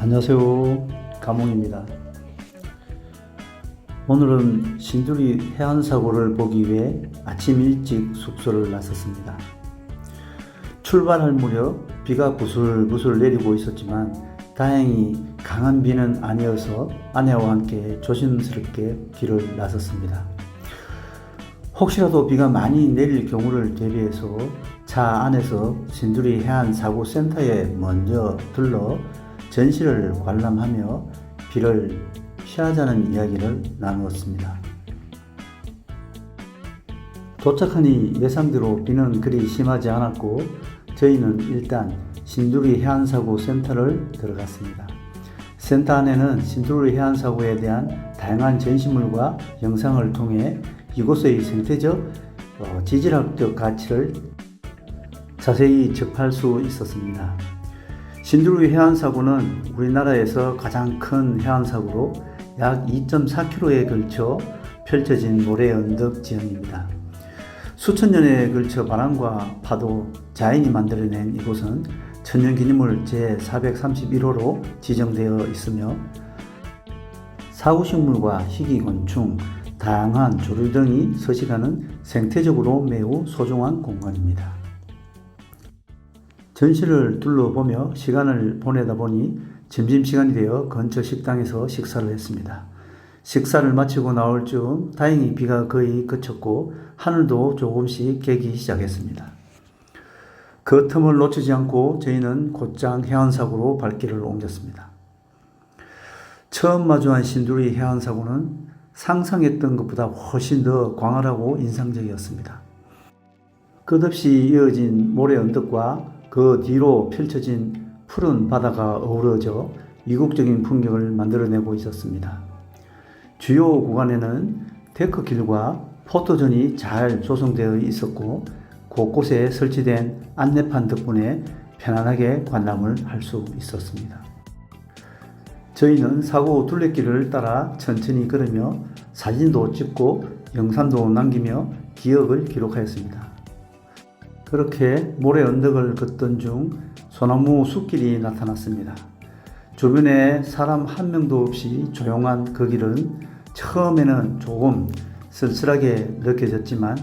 안녕하세요. 가몽입니다. 오늘은 신두리 해안 사고를 보기 위해 아침 일찍 숙소를 나섰습니다. 출발할 무렵 비가 부슬부슬 내리고 있었지만 다행히 강한 비는 아니어서 아내와 함께 조심스럽게 길을 나섰습니다. 혹시라도 비가 많이 내릴 경우를 대비해서 차 안에서 신두리 해안 사고 센터에 먼저 들러 전시를 관람하며 비를 피하자는 이야기를 나누었습니다. 도착하니 예상대로 비는 그리 심하지 않았고 저희는 일단 신두리 해안사고 센터를 들어갔습니다. 센터 안에는 신두리 해안사고에 대한 다양한 전시물과 영상을 통해 이곳의 생태적, 어, 지질학적 가치를 자세히 접할 수 있었습니다. 신두리 해안사고는 우리나라에서 가장 큰 해안사고로 약 2.4km에 걸쳐 펼쳐진 모래 언덕 지형입니다. 수천 년에 걸쳐 바람과 파도, 자연이 만들어낸 이곳은 천연기념물 제431호로 지정되어 있으며 사후식물과 희귀곤충, 다양한 조류 등이 서식하는 생태적으로 매우 소중한 공간입니다. 전시를 둘러보며 시간을 보내다 보니 점심시간이 되어 근처 식당에서 식사를 했습니다. 식사를 마치고 나올 즈음 다행히 비가 거의 그쳤고 하늘도 조금씩 개기 시작했습니다. 그 틈을 놓치지 않고 저희는 곧장 해안사고로 발길을 옮겼습니다. 처음 마주한 신두리 해안사고는 상상했던 것보다 훨씬 더 광활하고 인상적이었습니다. 끝없이 이어진 모래 언덕과 그 뒤로 펼쳐진 푸른 바다가 어우러져 이국적인 풍경을 만들어내고 있었습니다. 주요 구간에는 데크길과 포토존이 잘 조성되어 있었고 곳곳에 설치된 안내판 덕분에 편안하게 관람을 할 수 있었습니다. 저희는 사고 둘레길을 따라 천천히 걸으며 사진도 찍고 영상도 남기며 기억을 기록하였습니다. 그렇게 모래 언덕을 걷던 중 소나무 숲길이 나타났습니다. 주변에 사람 한 명도 없이 조용한 그 길은 처음에는 조금 쓸쓸하게 느껴졌지만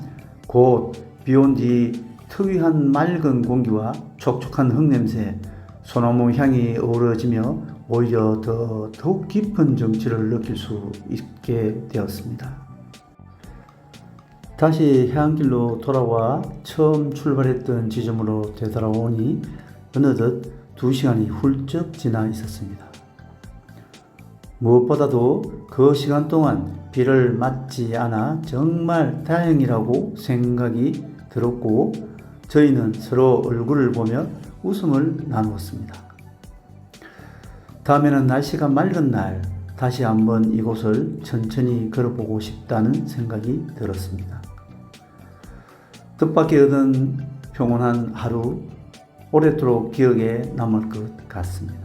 곧 비온 뒤 특유한 맑은 공기와 촉촉한 흙냄새, 소나무 향이 어우러지며 오히려 더 더욱 깊은 정취를 느낄 수 있게 되었습니다. 다시 해안길로 돌아와 처음 출발했던 지점으로 되돌아오니 어느덧 두 시간이 훌쩍 지나 있었습니다. 무엇보다도 그 시간 동안 비를 맞지 않아 정말 다행이라고 생각이 들었고 저희는 서로 얼굴을 보며 웃음을 나누었습니다. 다음에는 날씨가 맑은 날 다시 한번 이곳을 천천히 걸어보고 싶다는 생각이 들었습니다. 뜻밖의 얻은 평온한 하루 오래도록 기억에 남을 것 같습니다.